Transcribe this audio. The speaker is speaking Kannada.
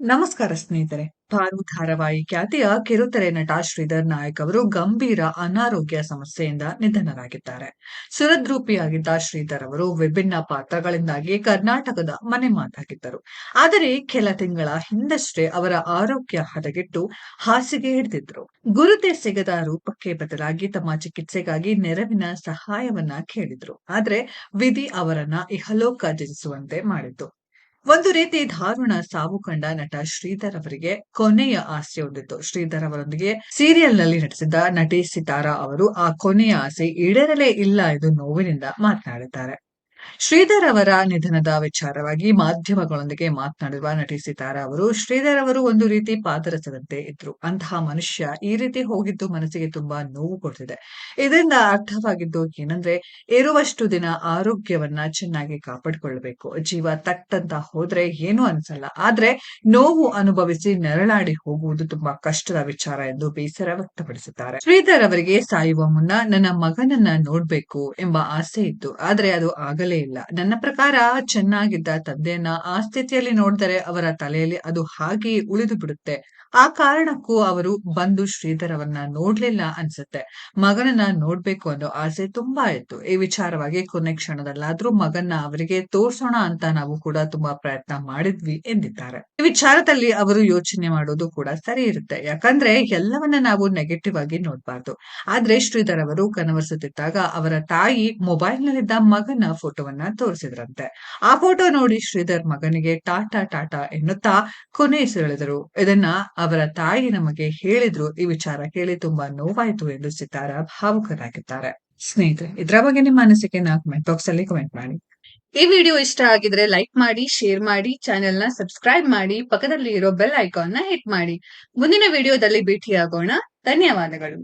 ನಮಸ್ಕಾರ ಸ್ನೇಹಿತರೆ. ಭಾನು ಧಾರಾವಾಹಿ ಖ್ಯಾತಿಯ ಕಿರುತೆರೆ ನಟ ಶ್ರೀಧರ್ ನಾಯಕ್ ಅವರು ಗಂಭೀರ ಅನಾರೋಗ್ಯ ಸಮಸ್ಯೆಯಿಂದ ನಿಧನರಾಗಿದ್ದಾರೆ. ಸುರದ್ರೂಪಿಯಾಗಿದ್ದ ಶ್ರೀಧರ್ ಅವರು ವಿಭಿನ್ನ ಪಾತ್ರಗಳಿಂದಾಗಿ ಕರ್ನಾಟಕದ ಮನೆ ಮಾತಾಗಿದ್ದರು. ಆದರೆ ಕೆಲ ತಿಂಗಳ ಹಿಂದಷ್ಟೇ ಅವರ ಆರೋಗ್ಯ ಹದಗೆಟ್ಟು ಹಾಸಿಗೆ ಹಿಡಿದಿದ್ರು. ಗುರುತೆ ಸಿಗದ ರೂಪಕ್ಕೆ ಬದಲಾಗಿ ತಮ್ಮ ಚಿಕಿತ್ಸೆಗಾಗಿ ನೆರವಿನ ಸಹಾಯವನ್ನ ಕೇಳಿದ್ರು. ಆದ್ರೆ ವಿಧಿ ಅವರನ್ನ ಇಹಲೋಕ ಜಿಸುವಂತೆ ಮಾಡಿತ್ತು ಒಂದು ರೀತಿ ದಾರುಣ ಸಾವು ಕಂಡ ನಟ ಶ್ರೀಧರ್ ಅವರಿಗೆ ಕೊನೆಯ ಆಸೆ ಹೊಂದಿತ್ತು ಶ್ರೀಧರ್ ಅವರೊಂದಿಗೆ ಸೀರಿಯಲ್ನಲ್ಲಿ ನಟಿಸಿದ್ದ ನಟಿ ಸಿತಾರಾ ಅವರು ಆ ಕೊನೆಯ ಆಸೆ ಈಡೇರಲೇ ಇಲ್ಲ ಎಂದು ನೋವಿನಿಂದ ಮಾತನಾಡಿದ್ದಾರೆ. ಶ್ರೀಧರ್ ಅವರ ನಿಧನದ ವಿಚಾರವಾಗಿ ಮಾಧ್ಯಮಗಳೊಂದಿಗೆ ಮಾತನಾಡಿರುವ ನಟಿ ಸಿತಾರಾ ಅವರು, ಶ್ರೀಧರ್ ಅವರು ಒಂದು ರೀತಿ ಪಾದರಸದಂತೆ ಇದ್ರು. ಅಂತಹ ಮನುಷ್ಯ ಈ ರೀತಿ ಹೋಗಿದ್ದು ಮನಸ್ಸಿಗೆ ತುಂಬಾ ನೋವು ಕೊಡ್ತಿದೆ. ಇದರಿಂದ ಅರ್ಥವಾಗಿದ್ದು ಏನಂದ್ರೆ, ಇರುವಷ್ಟು ದಿನ ಆರೋಗ್ಯವನ್ನ ಚೆನ್ನಾಗಿ ಕಾಪಾಡಿಕೊಳ್ಳಬೇಕು ಜೀವ ತಟ್ಟಂತ ಹೋದ್ರೆ ಏನು ಅನ್ಸಲ್ಲ. ಆದ್ರೆ ನೋವು ಅನುಭವಿಸಿ ನೆರಳಾಡಿ ಹೋಗುವುದು ತುಂಬಾ ಕಷ್ಟದ ವಿಚಾರ ಎಂದು ಬೇಸರ ವ್ಯಕ್ತಪಡಿಸುತ್ತಾರೆ ಶ್ರೀಧರ್ ಅವರಿಗೆ ಸಾಯುವ ಮುನ್ನ, ನನ್ನ ಮಗನನ್ನ ನೋಡ್ಬೇಕು ಎಂಬ ಆಸೆ ಇತ್ತು. ಆದ್ರೆ ಅದು ಆಗಲೇ ಇಲ್ಲ. ನನ್ನ ಪ್ರಕಾರ ಚೆನ್ನಾಗಿದ್ದ ತಂದೆಯನ್ನ ಆ ಸ್ಥಿತಿಯಲ್ಲಿ ನೋಡಿದರೆ ಅವರ ತಲೆಯಲ್ಲಿ ಅದು ಹಾಗೆ ಉಳಿದು ಬಿಡುತ್ತೆ. ಆ ಕಾರಣಕ್ಕೂ ಅವರು ಬಂದು ಶ್ರೀಧರವನ್ನ ನೋಡ್ಲಿಲ್ಲ ಅನ್ಸುತ್ತೆ. ಮಗನನ್ನ ನೋಡ್ಬೇಕು ಅನ್ನೋ ಆಸೆ ತುಂಬಾ ಇತ್ತು. ಈ ವಿಚಾರವಾಗಿ ಕೊನೆ ಕ್ಷಣದಲ್ಲಾದ್ರೂ ಮಗನ್ನ ಅವರಿಗೆ ತೋರ್ಸೋಣ ಅಂತ ನಾವು ಕೂಡ ತುಂಬಾ ಪ್ರಯತ್ನ ಮಾಡಿದ್ವಿ ಎಂದಿದ್ದಾರೆ. ಈ ವಿಚಾರದಲ್ಲಿ ಅವರು ಯೋಚನೆ ಮಾಡೋದು ಕೂಡ ಸರಿ ಇರುತ್ತೆ. ಯಾಕಂದ್ರೆ ಎಲ್ಲವನ್ನ ನಾವು ನೆಗೆಟಿವ್ ಆಗಿ ನೋಡ್ಬಾರ್ದು. ಆದ್ರೆ ಶ್ರೀಧರ್ ಅವರು ಕನವರಿಸುತ್ತಿದ್ದಾಗ ಅವರ ತಾಯಿ ಮೊಬೈಲ್ ನಲ್ಲಿದ್ದ ಮಗನ ಫೋಟೋವನ್ನ ತೋರಿಸಿದ್ರಂತೆ. ಆ ಫೋಟೋ ನೋಡಿ ಶ್ರೀಧರ್ ಮಗನಿಗೆ ಟಾಟಾ ಟಾಟಾ ಎನ್ನುತ್ತಾ ಕೊನೆಯುಸಿರೆಳೆದರು ಇದನ್ನ ಅವರ ತಾಯಿ ನಮಗೆ ಹೇಳಿದ್ರು. ಈ ವಿಚಾರ ಕೇಳಿ ತುಂಬಾ ನೋವಾಯ್ತು ಎಂದು ಸಿತಾರ ಭಾವುಕರಾಗಿದ್ದಾರೆ. ಸ್ನೇಹಿತರೆ, ಇದರ ಬಗ್ಗೆ ನಿಮ್ಮ ಅನಿಸಿಕೆನ ಕಮೆಂಟ್ ಬಾಕ್ಸ್ ಅಲ್ಲಿ ಕಮೆಂಟ್ ಮಾಡಿ. ಈ ವಿಡಿಯೋ ಇಷ್ಟ ಆಗಿದ್ರೆ ಲೈಕ್ ಮಾಡಿ ಶೇರ್ ಮಾಡಿ ಚಾನೆಲ್ನ ಸಬ್ಸ್ಕ್ರೈಬ್ ಮಾಡಿ ಪಕ್ಕದಲ್ಲಿ ಇರೋ ಬೆಲ್ ಐಕಾನ್ನ ಹಿಟ್ ಮಾಡಿ. ಮುಂದಿನ ವಿಡಿಯೋದಲ್ಲಿ ಭೇಟಿಯಾಗೋಣ. ಧನ್ಯವಾದಗಳು.